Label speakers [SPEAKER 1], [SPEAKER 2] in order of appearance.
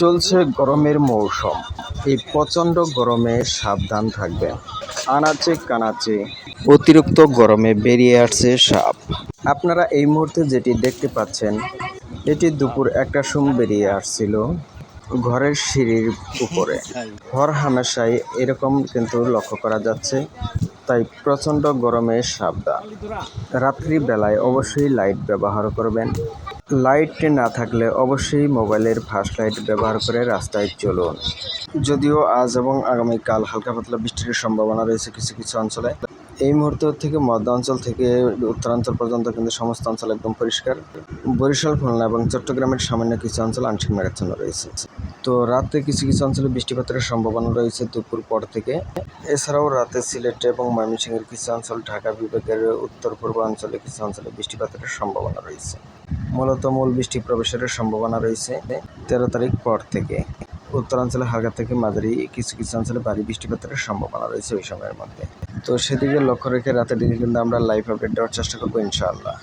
[SPEAKER 1] চলছে গরমের মৌসুম। এই প্রচণ্ড গরমে সাবধান থাকবেন আনাচে কানাচে অতিরিক্ত গরমে বেরিয়ে আসছে সাপ। আপনারা এই মুহূর্তে যেটি দেখতে পাচ্ছেন, এটি দুপুর একটা সময় বেরিয়ে আসছিল ঘরের সিঁড়ির উপরে। ঘর হামেশাই এরকম কিন্তু লক্ষ্য করা যাচ্ছে, তাই প্রচণ্ড গরমে সাবধান। রাত্রি বেলায় অবশ্যই লাইট ব্যবহার করবেন। লাইট না থাকলে অবশ্যই মোবাইলের ফার্স্ট লাইট ব্যবহার করে রাস্তায় চলুন। যদিও আজ এবং আগামীকাল হালকা পাতলা বৃষ্টির সম্ভাবনা রয়েছে কিছু কিছু অঞ্চলে। এই মুহূর্ত থেকে মধ্য অঞ্চল থেকে উত্তরাঞ্চল পর্যন্ত কিন্তু সমস্ত অঞ্চল একদম পরিষ্কার। বরিশাল, খুলনা এবং চট্টগ্রামের সামান্য কিছু অঞ্চল আংশিক মেঘাচ্ছন্ন রয়েছে। তো রাতে কিছু কিছু অঞ্চলে বৃষ্টিপাতের সম্ভাবনা রয়েছে দুপুর পর থেকে। এছাড়াও রাতে সিলেট এবং ময়মনসিংহের কিছু অঞ্চল, ঢাকা বিভাগের উত্তর পূর্ব অঞ্চলে কিছু অঞ্চলে বৃষ্টিপাতের সম্ভাবনা রয়েছে। মূলত মূল বৃষ্টি প্রবেশের সম্ভাবনা রয়েছে তেরো তারিখ পর থেকে। উত্তরাঞ্চলে হালকা থেকে মাঝারি কিছু কিছু অঞ্চলে ভারী বৃষ্টিপাতের সম্ভাবনা রয়েছে ওই সময়ের মধ্যে। তো সেদিকে লক্ষ্য রেখে রাতের দিকে কিন্তু আমরা লাইভ আপডেট দেওয়ার চেষ্টা করব ইনশাআল্লাহ।